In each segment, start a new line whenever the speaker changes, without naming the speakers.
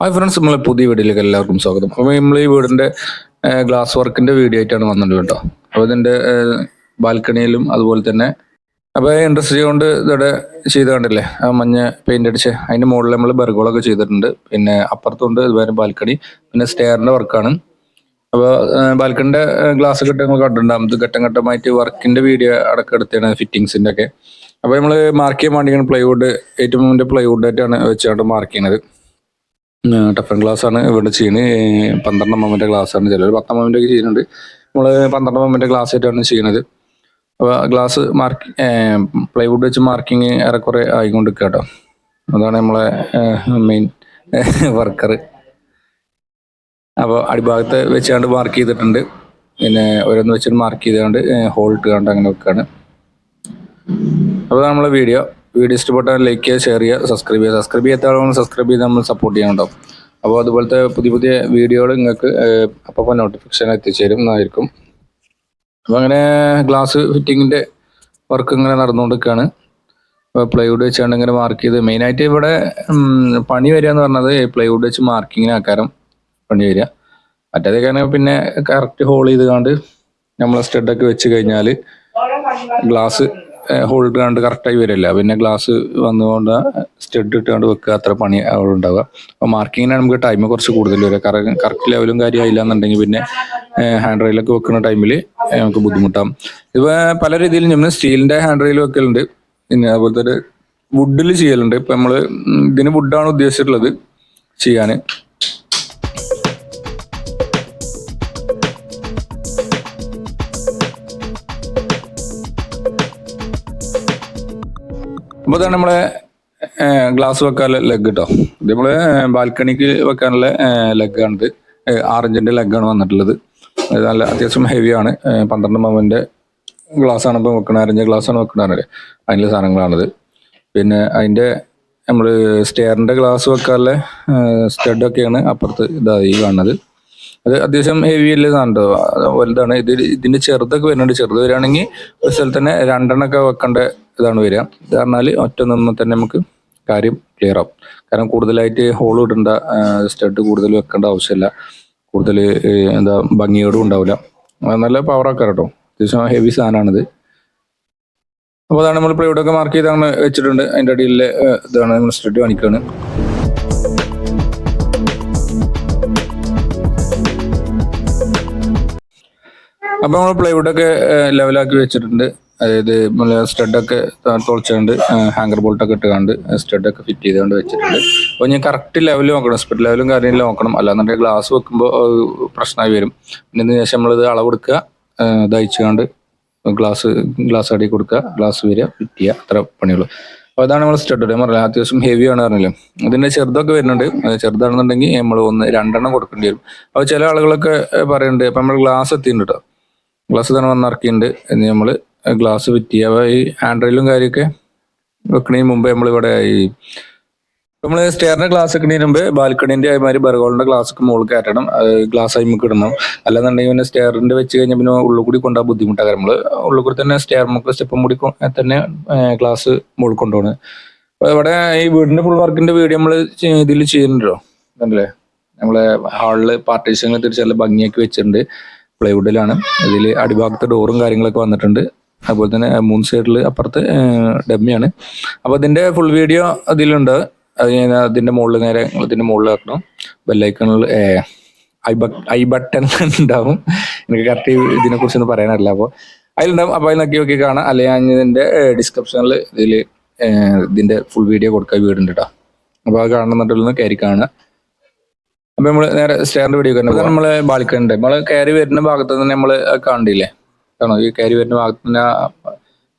Hi friends നമ്മളെ പുതിയ വീഡിയോയിലേക്ക് എല്ലാവർക്കും സ്വാഗതം. അപ്പോൾ നമ്മൾ ഈ വീടിന്റെ ഗ്ലാസ് വർക്കിന്റെ വീഡിയോ ആയിട്ടാണ് വന്നത് കേട്ടോ. അപ്പോൾ ഇതിന്റെ ബാൽക്കണിയിലും അതുപോലെ തന്നെ അപ്പോൾ ഇൻഡസ്ട്രി കൊണ്ട് ഇതോടെ ചെയ്ത് കണ്ടില്ലേ ആ മഞ്ഞ പെയിന്റ് അടിച്ച് അതിന്റെ മുകളിൽ നമ്മൾ ബർഗോളൊക്കെ ചെയ്തിട്ടുണ്ട്. പിന്നെ അപ്പുറത്തുണ്ട് ഇതുവരെ ബാൽക്കണി പിന്നെ സ്റ്റെയറിന്റെ വർക്കാണ് അപ്പോൾ ബാൽക്കണിന്റെ ഗ്ലാസ് ഘട്ടങ്ങൾ കണ്ടിട്ടുണ്ടാകും ഘട്ടം ഘട്ടമായിട്ട് വർക്കിന്റെ വീഡിയോ അടക്കം എടുത്താണ് ഫിറ്റിങ്സിന്റെ ഒക്കെ അപ്പോൾ നമ്മൾ മാർക്ക് ചെയ്യാൻ വേണ്ടിയാണ് പ്ലൈവുഡ് ഏറ്റവും മുന്നേ പ്ലൈവുഡ് ആയിട്ടാണ് വെച്ചുകൊണ്ട് മാർക്ക് ചെയ്യുന്നത്. ടഫൻ ഗ്ലാസ് ആണ്. ഇവിടെ ഏഹ് പന്ത്രണ്ട് ഗ്ലാസ് ആണ്. ചിലർ പത്ത് മമ്മിന്റെ ഒക്കെ ചെയ്യുന്നുണ്ട്. നമ്മൾ പന്ത്രണ്ട് മമ്മിന്റെ ഗ്ലാസ് ആയിട്ടാണ് ചെയ്യുന്നത് അപ്പോൾ ഗ്ലാസ് മാർക്ക് പ്ലൈവുഡ് വെച്ച് മാർക്കിങ് ഏറെക്കുറെ ആയിക്കൊണ്ട് കേട്ടോ അതാണ് നമ്മളെ മെയിൻ വർക്കർ അപ്പോൾ അടിഭാഗത്ത് വെച്ചാണ്ട് മാർക്ക് ചെയ്തിട്ടുണ്ട്. പിന്നെ ഓരോന്ന് വെച്ചിട്ട് മാർക്ക് ചെയ്തുകൊണ്ട് ഹോൾ ഇട്ടുകൊണ്ട് അങ്ങനെ വെക്കാണ്. അപ്പോൾ നമ്മളെ വീഡിയോ വീഡിയോ ഇഷ്ടപ്പെട്ടാൽ ലൈക്ക് ചെയ്യുക ഷെയർ ചെയ്യുക സബ്സ്ക്രൈബ് ചെയ്യുക. സബ്സ്ക്രൈബ് ചെയ്യാത്ത ആളുകൾ സബ്സ്ക്രൈബ് ചെയ്ത് നമ്മൾ സപ്പോർട്ട് ചെയ്യണം അപ്പോൾ അതുപോലത്തെ പുതിയ പുതിയ വീഡിയോകൾ നിങ്ങൾക്ക് അപ്പോൾ നോട്ടിഫിക്കേഷൻ എത്തിച്ചേരും എന്നായിരിക്കും. അപ്പോൾ അങ്ങനെ ഗ്ലാസ് ഫിറ്റിങ്ങിന്റെ വർക്ക് ഇങ്ങനെ നടന്നുകൊണ്ടിരിക്കുകയാണ്. പ്ലൈവുഡ് വെച്ചാണ് ഇങ്ങനെ മാർക്ക് ചെയ്ത് മെയിനായിട്ട് ഇവിടെ പണി വരിക എന്ന് പറഞ്ഞത് പ്ലൈവുഡ് വെച്ച് മാർക്കിങ്ങിന് ആക്കാരം പണി വരിക. മറ്റേതൊക്കെ പിന്നെ കറക്റ്റ് ഹോൾ ചെയ്ത് കണ്ട് നമ്മളെ സ്റ്റഡൊക്കെ വെച്ച് കഴിഞ്ഞാൽ ഗ്ലാസ് ഹോൾഡ് കണ്ട് കറക്റ്റായി വരില്ല. പിന്നെ ഗ്ലാസ് വന്നുകൊണ്ട് സ്റ്റഡ് ഇട്ടുകൊണ്ട് വെക്കുക അത്ര പണി അവിടെ ഉണ്ടാവുക. അപ്പോൾ മാർക്കിങ്ങിനാണ് നമുക്ക് ടൈം കുറച്ച് കൂടുതൽ വരിക. കറക്റ്റ് ലെവലും കാര്യമായില്ല എന്നുണ്ടെങ്കിൽ പിന്നെ ഹാൻഡ് റെയിലൊക്കെ വെക്കുന്ന ടൈമിൽ നമുക്ക് ബുദ്ധിമുട്ടാകും ഇപ്പോൾ പല രീതിയിൽ നമ്മൾ സ്റ്റീലിന്റെ ഹാൻഡ് റെയിൽ വെക്കലുണ്ട്. പിന്നെ അതുപോലെ തന്നെ വുഡിൽ ചെയ്യലുണ്ട്. ഇപ്പം നമ്മൾ ഇതിന് വുഡാണ് ഉദ്ദേശിച്ചിട്ടുള്ളത് ചെയ്യാൻ. അപ്പോൾ തന്നെ നമ്മളെ ഗ്ലാസ് വെക്കാനുള്ള ലെഗ് കേട്ടോ ഇത് നമ്മൾ ബാൽക്കണിക്ക് വെക്കാനുള്ള ലെഗാണിത് ലെഗ് ലെഗാണ് വന്നിട്ടുള്ളത്. നല്ല അത്യാവശ്യം ഹെവിയാണ് പന്ത്രണ്ട് ഗ്ലാസ് ആണ് ഇപ്പൊ വെക്കണ അരഞ്ച് ഗ്ലാസ് ആണ് വെക്കണത് അതിന്റെ സാധനങ്ങളാണിത്. പിന്നെ അതിന്റെ നമ്മൾ സ്റ്റെയറിന്റെ ഗ്ലാസ് വെക്കാനുള്ള സ്റ്റഡൊക്കെയാണ് അപ്പുറത്ത് ഇതായി കാണുന്നത്. അത് അത്യാവശ്യം ഹെവി അല്ലേ സാധനം. വലുതാണ്. ഇത് ഇതിന്റെ ചെറുതൊക്കെ വരുന്നുണ്ട്. ചെറുത് വരികയാണെങ്കിൽ ഒരു സ്ഥലത്ത് തന്നെ രണ്ടെണ്ണൊക്കെ വെക്കേണ്ട ഇതാണ് വരിക. ഇത് പറഞ്ഞാൽ ഒറ്റ നിന്ന് തന്നെ നമുക്ക് കാര്യം ക്ലിയർ ആവും. കാരണം കൂടുതലായിട്ട് ഹോൾ ഇടേണ്ട സ്റ്റഡ് കൂടുതൽ വെക്കേണ്ട ആവശ്യമില്ല. കൂടുതൽ എന്താ ഭംഗിയോടും ഉണ്ടാവില്ല. നല്ല നല്ല പവറൊക്കെ കേട്ടോ. അത്യാവശ്യം ഹെവി സാധനമാണിത്. അപ്പോൾ അതാണ് നമ്മൾ ഒക്കെ മാർക്ക് ചെയ്താണ് വെച്ചിട്ടുണ്ട്. അതിന്റെ അടിയിലെ ഇതാണ് നമ്മൾ സ്റ്റഡ് കാണിക്കുകയാണ് അപ്പൊ നമ്മൾ പ്ലൈവുഡൊക്കെ ലെവലാക്കി വെച്ചിട്ടുണ്ട്. അതായത് സ്റ്റഡൊക്കെ തുളച്ചുകൊണ്ട് ഹാങ്കർ ബോൾട്ടൊക്കെ ഇട്ടുകൊണ്ട് സ്റ്റഡൊക്കെ ഫിറ്റ് ചെയ്തുകൊണ്ട് വെച്ചിട്ടുണ്ട്. അപ്പോൾ ഞാൻ കറക്റ്റ് ലെവൽ നോക്കണം. സ്പിഡ് ലെവലും കാര്യങ്ങളും നോക്കണം. അല്ലാന്നുണ്ടെങ്കിൽ ഗ്ലാസ് വെക്കുമ്പോൾ പ്രശ്നമായി വരും. പിന്നെ ശേഷം നമ്മളിത് അളവെടുക്കുക. ദഹിച്ചുകൊണ്ട് ഗ്ലാസ് ഗ്ലാസ് അടി കൊടുക്കുക. ഗ്ലാസ് വരിക ഫിറ്റ് ചെയ്യുക. അത്ര പണിയുള്ളൂ. അപ്പോൾ അതാണ് നമ്മൾ സ്റ്റഡ് ഞാൻ പറഞ്ഞില്ല അത്യാവശ്യം ഹെവി ആണ് പറഞ്ഞില്ലേ. ഇതിന്റെ ചെറുതൊക്കെ വരുന്നുണ്ട്. ചെറുതാണെന്നുണ്ടെങ്കിൽ നമ്മൾ ഒന്ന് രണ്ടെണ്ണം കൊടുക്കേണ്ടി വരും. അപ്പോൾ ചില ആളുകളൊക്കെ പറയുന്നുണ്ട് അപ്പം നമ്മൾ ഗ്ലാസ് എത്തിയിട്ടുണ്ട് കേട്ടോ ഗ്ലാസ് തന്നെ വന്ന് ഇറക്കിയിട്ടുണ്ട്. എന്ന് നമ്മൾ ഗ്ലാസ് ചെയ്യുക അപ്പോൾ ഈ ഹാൻഡ് റെയിലും കാര്യമൊക്കെ വെക്കണതിന് മുമ്പ് നമ്മളിവിടെ ഈ നമ്മൾ സ്റ്റെയറിന്റെ ഗ്ലാസ് വെക്കണതിന് മുമ്പ് ബാൽക്കണീന്റെ അതേമാതിരി ബർഗോളിന്റെ ഗ്ലാസ് ഒക്കെ മുകളിൽ കയറ്റണം. ഗ്ലാസ് അതിമുക്ക് ഇടണം അല്ലാന്നുണ്ടെങ്കിൽ പിന്നെ സ്റ്റെയറിന്റെ വെച്ച് കഴിഞ്ഞാൽ പിന്നെ ഉള്ളിൽ കൂടി കൊണ്ടുപോകാൻ ബുദ്ധിമുട്ടാണ് നമ്മൾ ഉള്ളിൽ കൂടി തന്നെ സ്റ്റെയർ മുക്ക് സ്റ്റെപ്പും കൂടി തന്നെ ഗ്ലാസ് മുകളിൽ കൊണ്ടുപോകണം. ഇവിടെ ഈ വീടിന്റെ ഫുൾ വർക്കിന്റെ വീഡിയോ നമ്മൾ ഇതിൽ ചെയ്യുന്നുണ്ടോ അല്ലേ നമ്മളെ ഹാളിൽ പാർട്ടീഷനുകൾ തിരിച്ച് നല്ല ഭംഗിയാക്കി വെച്ചിട്ടുണ്ട്. പ്ലൈവുഡിലാണ്. ഇതിൽ അടിഭാഗത്ത് ഡോറും കാര്യങ്ങളൊക്കെ വന്നിട്ടുണ്ട്. അതുപോലെ തന്നെ മൂന്ന് സൈഡിൽ അപ്പുറത്ത് ഡമ്മിയാണ്. അപ്പൊ അതിന്റെ ഫുൾ വീഡിയോ അതിലുണ്ട്. അത് ഞാൻ അതിന്റെ മുകളിൽ നേരെ അതിന്റെ മുകളിൽ വെക്കണം. ബെല്ലൈക്കണിൽ ഐ ഐ ബട്ടൺ ഉണ്ടാവും. എനിക്ക് കറക്റ്റ് ഇതിനെ കുറിച്ചൊന്നും പറയാനല്ല അപ്പോൾ അതിലുണ്ടാവും. അപ്പോൾ അതിൽ നോക്കി നോക്കി കാണാം. അല്ലെങ്കിൽ ഞാൻ ഇതിന്റെ ഡിസ്ക്രിപ്ഷനിൽ ഇതിൽ ഇതിന്റെ ഫുൾ വീഡിയോ കൊടുക്കാൻ വീടുണ്ട് കേട്ടോ അപ്പോൾ അത് കാണുന്നുണ്ടെന്ന് കയറി കാണുക. അപ്പൊ നമ്മൾ നേരെ സ്റ്റെയറിന്റെ വീഡിയോ കണ്ടു നമ്മൾ ബാൽക്കണി ഉണ്ട്. നമ്മൾ കയറി വരുന്ന ഭാഗത്ത് തന്നെ നമ്മൾ കണ്ടില്ലേ കാണോ ഈ കയറി വരുന്ന ഭാഗത്ത് തന്നെ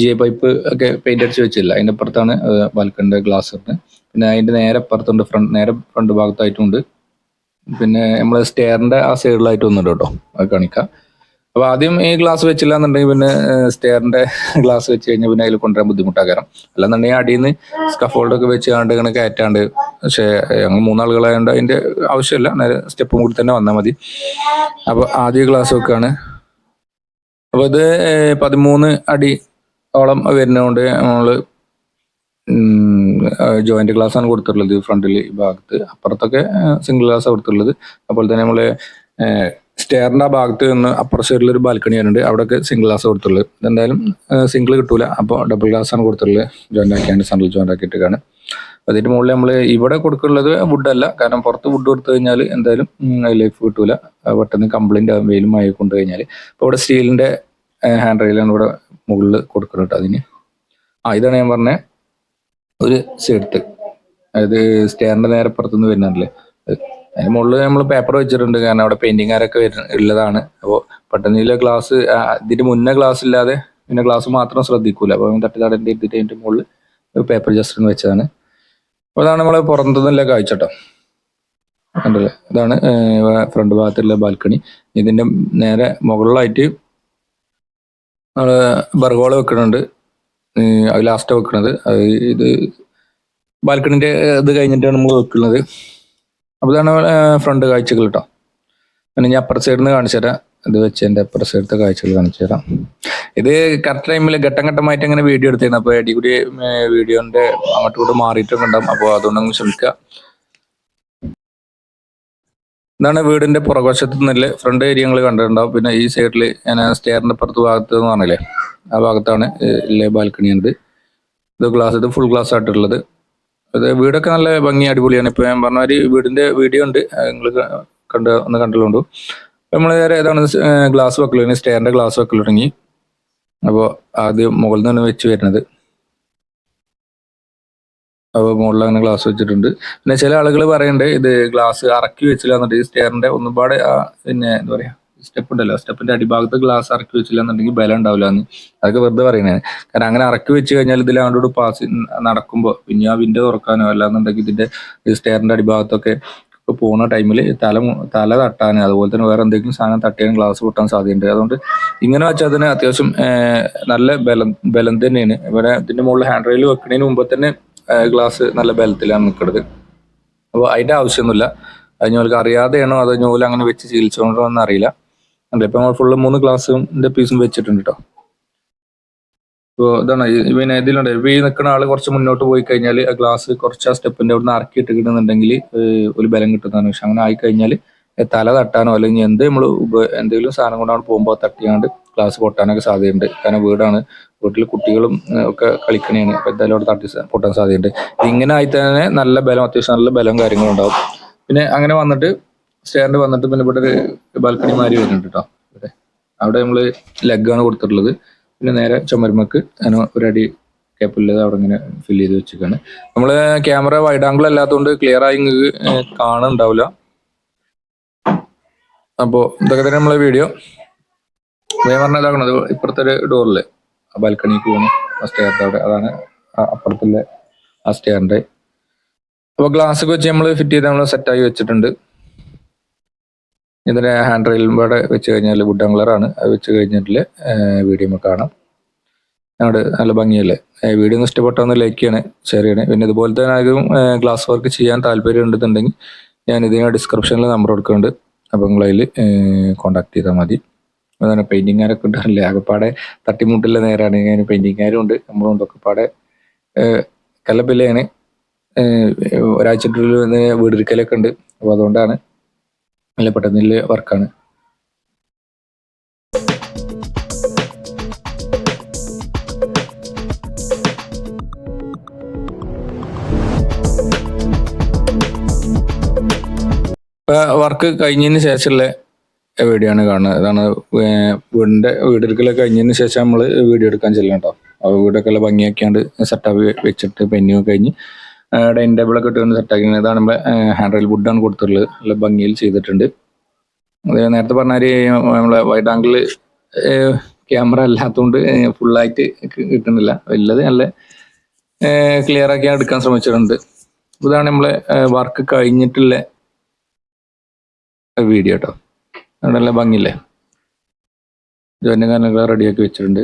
ജി പൈപ്പ് ഒക്കെ പെയിന്റ് അടിച്ച് വെച്ചില്ല. അതിന്റെ അപ്പുറത്താണ് ബാൽക്കണിന്റെ ഗ്ലാസ് ഉണ്ട് പിന്നെ അതിന്റെ നേരെ അപ്പുറത്തുണ്ട് ഫ്രണ്ട് നേരെ ഫ്രണ്ട് ഭാഗത്തായിട്ടുണ്ട്. പിന്നെ നമ്മൾ സ്റ്റെയറിന്റെ ആ സൈഡിലായിട്ട് ഒന്നുണ്ട് കേട്ടോ. അത് കാണിക്കാം. അപ്പൊ ആദ്യം ഈ ഗ്ലാസ് വെച്ചില്ല എന്നുണ്ടെങ്കിൽ പിന്നെ സ്റ്റെയറിന്റെ ഗ്ലാസ് വെച്ച് കഴിഞ്ഞാൽ പിന്നെ അതിൽ കൊണ്ടുവരാൻ ബുദ്ധിമുട്ടാകാരം അല്ലെന്നുണ്ടെങ്കിൽ അടിയിൽ നിന്ന് സ്കഫോൾഡ് ഒക്കെ വെച്ച് കണ്ട് ഇങ്ങനെ കയറ്റാണ്ട് പക്ഷേ ഞങ്ങൾ മൂന്നാളുകളായതുകൊണ്ട് അതിന്റെ ആവശ്യമില്ല. നേരെ സ്റ്റെപ്പും കൂടി തന്നെ വന്നാൽ മതി. അപ്പൊ ആദ്യ ഗ്ലാസ് വെക്കാണ്. അപ്പൊ ഇത് പതിമൂന്ന് അടി ഓളം വരുന്നതുകൊണ്ട് നമ്മൾ ജോയിന്റ് ഗ്ലാസ് ആണ് കൊടുത്തിട്ടുള്ളത് ഫ്രണ്ടിൽ ഭാഗത്ത്. അപ്പുറത്തൊക്കെ സിംഗിൾ ഗ്ലാസ് കൊടുത്തിട്ടുള്ളത്. അതുപോലെ തന്നെ നമ്മൾ സ്റ്റെയറിന്റെ ആ ഭാഗത്ത് നിന്ന് അപ്പർ സൈഡിൽ ഒരു ബാൽക്കണി വരുന്നുണ്ട് അവിടെയൊക്കെ സിംഗിൾ ഗ്ലാസ് കൊടുത്തിട്ടുള്ളത് എന്തായാലും സിംഗിൾ കിട്ടൂല. അപ്പോൾ ഡബിൾ ഗ്ലാസ് ആണ് കൊടുത്തിട്ടുള്ളത് ജോയിന്റ് ആക്കിയാണ് സെൻട്രൽ ജോയിന്റ് ആക്കിയിട്ടാണ് അതിന്റെ മുകളിൽ നമ്മൾ ഇവിടെ കൊടുക്കുള്ളത് വുഡ് അല്ല. കാരണം പുറത്ത് വുഡ് കൊടുത്തു കഴിഞ്ഞാൽ എന്തായാലും ലൈഫ് കിട്ടൂല. പെട്ടെന്ന് കംപ്ലൈന്റ് ആകും വെയിലും മഴ കൊണ്ടു കഴിഞ്ഞാൽ ഇപ്പോൾ ഇവിടെ സ്റ്റീലിന്റെ ഹാൻഡ് റെയിലാണ് ഇവിടെ മുകളിൽ കൊടുക്കുന്നത് കേട്ടോ അതിന്. ആ ഇതാണ് ഞാൻ പറഞ്ഞ ഒരു സെറ്റ് അതായത് സ്റ്റെയറിന്റെ നേരെ പുറത്തുനിന്ന് വരുന്നതല്ലേ അത് അതിന് മുകളിൽ നമ്മൾ പേപ്പർ വെച്ചിട്ടുണ്ട്. കാരണം അവിടെ പെയിന്റിങ്ങാരൊക്കെ ഉള്ളതാണ്. അപ്പോൾ പെട്ടെന്ന് ഇതിലെ ഗ്ലാസ് ഇതിന്റെ മുന്നേ ഗ്ലാസ് ഇല്ലാതെ പിന്നെ ഗ്ലാസ് മാത്രം ശ്രദ്ധിക്കൂല. അപ്പോൾ തട്ടി തടന്റെ എടുത്തിട്ട് അതിന്റെ മുകളിൽ ഒരു പേപ്പർ ജസ്റ്റ് ഒന്ന് വെച്ചതാണ്. അപ്പോൾ അതാണ് നമ്മൾ പുറത്തുനിന്നുള്ള കാഴ്ച കേട്ടോ. കണ്ടല്ലേ? ഇതാണ് ഫ്രണ്ട് ഭാഗത്തുള്ള ബാൽക്കണി ഇതിന്റെ നേരെ മുകളിലായിട്ട് നമ്മൾ ബർഗോള വെക്കുന്നുണ്ട് ലാസ്റ്റ് വെക്കുന്നത് ഇത് ബാൽക്കണിന്റെ ഇത് കഴിഞ്ഞിട്ടാണ് നമ്മൾ വെക്കുന്നത്. അപ്പോൾ ഇതാണ് ഫ്രണ്ട് കാഴ്ചകൾ കേട്ടോ അങ്ങനെ ഞാൻ അപ്പുറ സൈഡിൽ നിന്ന് കാണിച്ചു തരാം. ഇത് വെച്ച് എന്റെ അപ്പുറ സൈഡത്തെ കാഴ്ചകൾ കാണിച്ചു തരാം. ഇത് കറക്റ്റ് ടൈമിൽ ഘട്ടം ഘട്ടമായിട്ട് അങ്ങനെ വീഡിയോ എടുത്തിരുന്നു. അപ്പോൾ എടി കൂടി വീഡിയോന്റെ അങ്ങോട്ടും കൂടെ മാറിയിട്ടൊക്കെ ഉണ്ടാവും. അപ്പോൾ അതുകൊണ്ടങ്ങ് ശ്രമിക്കുക. ഇതാണ് വീടിന്റെ പുറകുവശത്ത് നിന്നില്ല ഫ്രണ്ട് ഏരിയ ഞങ്ങൾ കണ്ടിട്ടുണ്ടാവും. പിന്നെ ഈ സൈഡിൽ ഞാൻ സ്റ്റെയറിന്റെ പുറത്ത് ഭാഗത്ത് പറഞ്ഞില്ലേ? ആ ഭാഗത്താണ് ബാൽക്കണി ഉണ്ട് ഇത് ഗ്ലാസ് ഇത് ഫുൾ ഗ്ലാസ് ആയിട്ടുള്ളത്. അത് വീടൊക്കെ നല്ല ഭംഗി അടിപൊളിയാണ്. ഇപ്പൊ ഞാൻ പറഞ്ഞ ഒരു വീടിന്റെ വീഡിയോ ഉണ്ട്. നിങ്ങൾ കണ്ട് ഒന്ന് കണ്ടല്ലോണ്ടു നമ്മൾ നേരെ ഏതാണ് ഗ്ലാസ് വെക്കൽ സ്റ്റേറിന്റെ ഗ്ലാസ് വെക്കൽ തുടങ്ങി. അപ്പോൾ ആദ്യം മുകളിൽ നിന്ന് വെച്ച് വരുന്നത്. അപ്പോൾ മുകളിൽ അങ്ങനെ ഗ്ലാസ് വെച്ചിട്ടുണ്ട്. പിന്നെ ചില ആളുകൾ പറയുന്നുണ്ട് ഇത് ഗ്ലാസ് അറക്കി വെച്ചില്ല എന്നിട്ട് സ്റ്റെയറിന്റെ ഒന്നുപാടെ പിന്നെ എന്താ പറയാ സ്റ്റെപ്പ് ഉണ്ടല്ലോ. സ്റ്റെപ്പിന്റെ അടിഭാഗത്ത് ഗ്ലാസ് ഇറക്കി വെച്ചില്ല എന്നുണ്ടെങ്കിൽ ബലം ഉണ്ടാവില്ല എന്ന് അതൊക്കെ വെറുതെ പറയുന്നത് കാരണം അങ്ങനെ ഇറക്കി വെച്ച് കഴിഞ്ഞാൽ ഇതിൽ അങ്ങോട്ട് പാസ് നടക്കുമ്പോൾ പിന്നെ ആ വിൻഡോ തുറക്കാനോ അല്ലാന്നുണ്ടെങ്കിൽ ഇതിന്റെ സ്റ്റെയറിന്റെ അടിഭാഗത്തൊക്കെ പോകുന്ന ടൈമിൽ തല തല തട്ടാൻ അതുപോലെ തന്നെ വേറെ എന്തെങ്കിലും സാധനം തട്ടിയാൻ ഗ്ലാസ് പൊട്ടാൻ സാധ്യതയുണ്ട്. അതുകൊണ്ട് ഇങ്ങനെ വെച്ചാൽ തന്നെ അത്യാവശ്യം നല്ല ബലം ബലം തന്നെയാണ്. ഇവിടെ ഇതിന്റെ മുകളിൽ ഹാൻഡ് റെയിൽ വെക്കുന്നതിന് മുമ്പ് തന്നെ ഗ്ലാസ് നല്ല ബലത്തിലാണ് നിൽക്കുന്നത് അപ്പോൾ അതിന്റെ ആവശ്യമൊന്നുമില്ല. അത് ഞങ്ങൾക്ക് അറിയാതെയാണോ അതോ ഞോൽ അങ്ങനെ വെച്ച് ശീലിച്ചോണ്ടോ എന്ന് അറിയില്ല ഉണ്ട് ഇപ്പൊ നമ്മൾ ഫുള്ള് മൂന്ന് ഗ്ലാസിന്റെ പീസും വെച്ചിട്ടുണ്ട് കേട്ടോ ഇപ്പോൾ ഇതാണ് പിന്നെ ഇതിലുണ്ട്. ഇപ്പൊ ഈ നിൽക്കുന്ന ആൾ കുറച്ച് മുന്നോട്ട് പോയി കഴിഞ്ഞാൽ ആ ഗ്ലാസ് കുറച്ച് ആ സ്റ്റെപ്പിന്റെ അവിടെ നിന്ന് ഇറക്കി ഇട്ടിട്ടുണ്ടെന്നുണ്ടെങ്കിൽ ഒരു ബലം കിട്ടുന്നതാണ്. പക്ഷെ അങ്ങനെ ആയി കഴിഞ്ഞാൽ തല തട്ടാനോ അല്ലെങ്കിൽ എന്ത് നമ്മൾ എന്തെങ്കിലും സാധനം കൊണ്ടാണ് പോകുമ്പോൾ തട്ടിയാണ്ട് ഗ്ലാസ് പൊട്ടാനൊക്കെ സാധ്യതയുണ്ട്. കാരണം വീടാണ്. വീട്ടിൽ കുട്ടികളും ഒക്കെ കളിക്കണേന് അപ്പൊ എന്തായാലും അവിടെ തട്ടി പൊട്ടാൻ സാധ്യതയുണ്ട്. ഇങ്ങനെ ആയി തന്നെ നല്ല ബലം അത്യാവശ്യം നല്ല ബലം കാര്യങ്ങളുണ്ടാവും പിന്നെ അങ്ങനെ വന്നിട്ട് സ്റ്റെയറിന്റെ വന്നിട്ട് പിന്നെ ഇവിടെ ഒരു ബാൽക്കണി മാതിരി വരുന്നുണ്ട് കേട്ടോ ഇവിടെ. അവിടെ നമ്മൾ ലെഗാണ് കൊടുത്തിട്ടുള്ളത്. പിന്നെ നേരെ ചുമരുമക്ക് അതിന് ഒരടി കേപ്പില്ലത് അവിടെ ഇങ്ങനെ ഫിൽ ചെയ്ത് വെച്ചിരിക്കുകയാണ് നമ്മൾ ക്യാമറ വൈഡ് ആംഗിൾ അല്ലാത്തതുകൊണ്ട് ക്ലിയർ ആയി കാണുന്നുണ്ടാവില്ല അപ്പോ ഇതൊക്കെ തന്നെ നമ്മളെ വീഡിയോ ഞാൻ പറഞ്ഞതാകണത് ഇപ്പുറത്തെ ഒരു ഡോറിൽ ബാൽക്കണിക്ക് പോകുന്നു ആ അവിടെ. അതാണ് അപ്പുറത്തുള്ള ആ സ്റ്റേറിന്റെ അപ്പൊ ഗ്ലാസ് ഒക്കെ വെച്ച് നമ്മൾ ഫിറ്റ് ചെയ്ത് നമ്മൾ ആക്കി വെച്ചിട്ടുണ്ട്. ഇതിന്റെ ഹാൻഡ് റെയിലും കൂടെ വെച്ച് കഴിഞ്ഞാൽ വുഡ് ആണ്. അത് വെച്ച് കഴിഞ്ഞിട്ടിൽ വീഡിയോ നമുക്ക് കാണാം. അവിടെ നല്ല ഭംഗിയല്ലേ? വീഡിയോ ഒന്ന് ഇഷ്ടപ്പെട്ടൊന്ന് ലൈക്ക് ചെയ്യണേ ഷെയർ ചെയ്യണേ. പിന്നെ ഇതുപോലെ തന്നെ ആരും ഗ്ലാസ് വർക്ക് ചെയ്യാൻ താല്പര്യം ഉണ്ടെന്നുണ്ടെങ്കിൽ ഞാൻ ഇതിന് ഡിസ്ക്രിപ്ഷനിൽ നമ്പർ കൊടുക്കുന്നുണ്ട്. അപ്പോൾ നിങ്ങൾ അതിൽ കോണ്ടാക്ട് ചെയ്താൽ മതി. അതുപോലെ പെയിന്റിങ്ങാരൊക്കെ ഉണ്ടാവില്ലേ ആകെപ്പാടെ തട്ടിമുട്ടില്ല നേരാണ്. ഞാൻ പെയിന്റിങ്ങാരും ഉണ്ട്. നമ്മളും ഉണ്ട് ഒക്കെ പാടെ കല്ലപ്പില്ലയാണ് ഒരാഴ്ചക്കുള്ളിൽ വന്ന് വീടെടുക്കലൊക്കെ ഉണ്ട്. അപ്പോൾ അതുകൊണ്ടാണ് നല്ല പെട്ടെന്നില്ല വർക്കാണ്. വർക്ക് കഴിഞ്ഞതിന് ശേഷമുള്ള വീഡിയോ ആണ് കാണുന്നത് അതാണ് വീടിന്റെ വീടെടുക്കലൊക്കെ കഴിഞ്ഞതിന് ശേഷം നമ്മൾ വീഡിയോ എടുക്കാൻ ചെല്ലണം കേട്ടോ അപ്പോൾ വീടൊക്കെ ഭംഗിയാക്കിയാണ്ട് സെറ്റപ്പ് വെച്ചിട്ട് പെന്നിങ് കഴിഞ്ഞ് ഡൈനിങ് ടേബിൾ ഒക്കെ ഇട്ട് സെറ്റാക്കി ഇതാണ് നമ്മുടെ ഹാൻഡ് റെയിൽ വുഡാണ് കൊടുത്തിട്ടുള്ളത്. നല്ല ഭംഗിയിൽ ചെയ്തിട്ടുണ്ട്. നേരത്തെ പറഞ്ഞാൽ നമ്മളെ വൈഡ് ആംഗിൾ ക്യാമറ അല്ലാത്തതുകൊണ്ട് ഫുള്ളായിട്ട് കിട്ടുന്നില്ല. വലുത് നല്ല ക്ലിയർ ആക്കി എടുക്കാൻ ശ്രമിച്ചിട്ടുണ്ട്. ഇതാണ് നമ്മളെ വർക്ക് കഴിഞ്ഞിട്ടുള്ള വീഡിയോ കേട്ടോ നല്ല ഭംഗിയില്ലേ? ജോയിന്റെ കാരണങ്ങളെ റെഡിയാക്കി വെച്ചിട്ടുണ്ട്.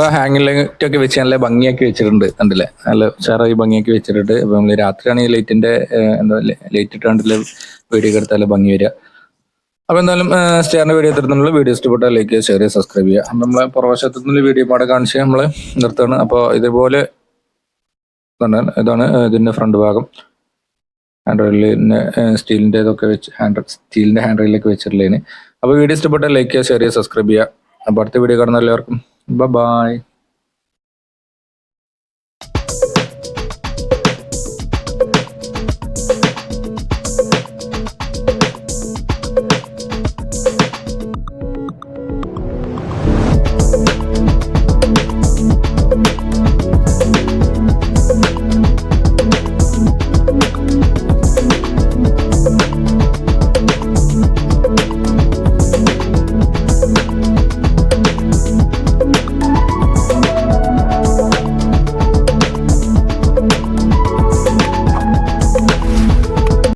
അപ്പൊ ഹാങ്ങിങ് ലൈറ്റ് ഒക്കെ വെച്ച് നല്ല ഭംഗിയാക്കി വെച്ചിട്ടുണ്ട് കണ്ടില്ലേ? നല്ല ഉഷാറായി ഭംഗിയാക്കി വെച്ചിട്ടുണ്ട്. അപ്പൊ രാത്രിയാണ് ഈ ലൈറ്റിന്റെ എന്താ ലൈറ്റ് ഇട്ടാണ്ടില്ല വീഡിയോ എടുത്താൽ നല്ല ഭംഗി വരിക. അപ്പൊ എന്തായാലും സ്റ്റേറിന്റെ വീഡിയോ തരുന്നുള്ള വീഡിയോ ഇഷ്ടപ്പെട്ടാൽ ലൈക്ക് ഷെയർ ചെയ്യുക സബ്സ്ക്രൈബ് ചെയ്യുക. അപ്പൊ നമ്മളെ പുറവശത്തുനിന്നുള്ള വീഡിയോ പാടെ കാണിച്ച് നമ്മൾ നിർത്തുകയാണ്. അപ്പോൾ ഇതേപോലെ ഇതാണ് ഇതിന്റെ ഫ്രണ്ട് ഭാഗം. ഹാൻഡ് റെയിലിന് സ്റ്റീലിന്റെ ഇതൊക്കെ വെച്ച് ഹാൻഡ് സ്റ്റീലിന്റെ ഹാൻഡ് റെയിലൊക്കെ വെച്ചിട്ടുള്ളതിന്. അപ്പോൾ വീഡിയോ ഇഷ്ടപ്പെട്ടാൽ ലൈക്ക് ചെയ്യുക ഷെയർ ചെയ്യുക സബ്സ്ക്രൈബ് ചെയ്യുക. അപ്പോൾ അടുത്ത വീഡിയോ കാണുന്ന എല്ലാവർക്കും ബൈ